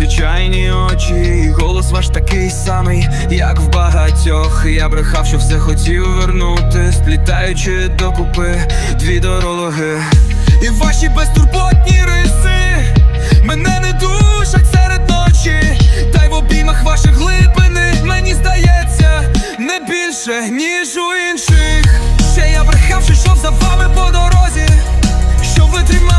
звичайні очі, і голос ваш такий самий, як в багатьох. Я брехав, що все хотів вернути, сплітаючи докупи дві дорологи. І ваші безтурботні риси мене не душать серед ночі, та й в обіймах ваших глибини мені здається не більше, ніж у інших. Ще я брехав, що йшов за вами по дорозі, що витримав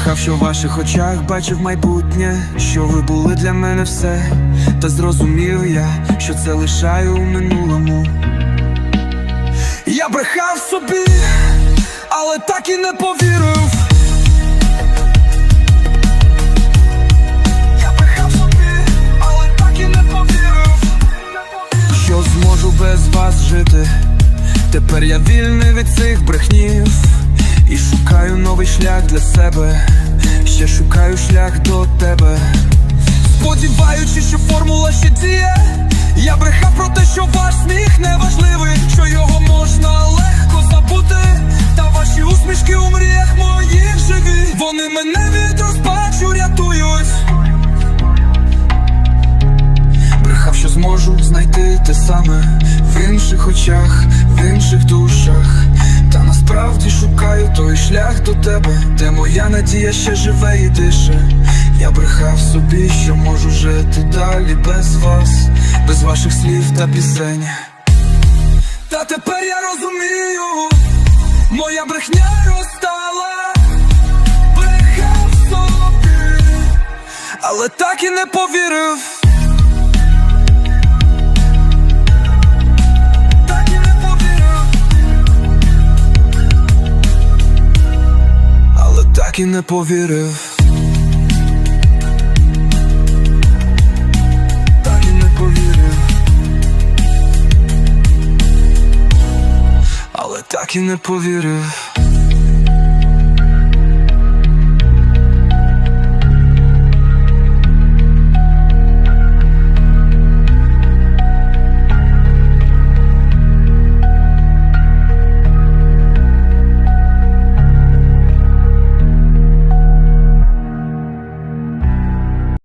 Брехав, що в ваших очах бачив майбутнє, що ви були для мене все. Та зрозумів я, що це лишаю у минулому. Я брехав собі, але так і не повірив. Я брехав собі, але так і не повірив. Що зможу без вас жити. Тепер я вільний від цих брехнів шлях для себе. Ще шукаю шлях до тебе. Сподіваючись, що формула ще діє. Я брехав про те, що ваш сміх не важливий, що його можна легко забути. Та ваші усмішки у мріях моїх живі. Вони мене від розпачу рятують. Брехав, що зможу знайти те саме в інших очах, в інших душах. Шукаю той шлях до тебе, де моя надія ще живе і дише. Я брехав собі, що можу жити далі без вас, без ваших слів та пісень. Та тепер я розумію, моя брехня розстала, брехав собі, але так і не повірив. Так і не повірив. Так і не повірив. Але так і.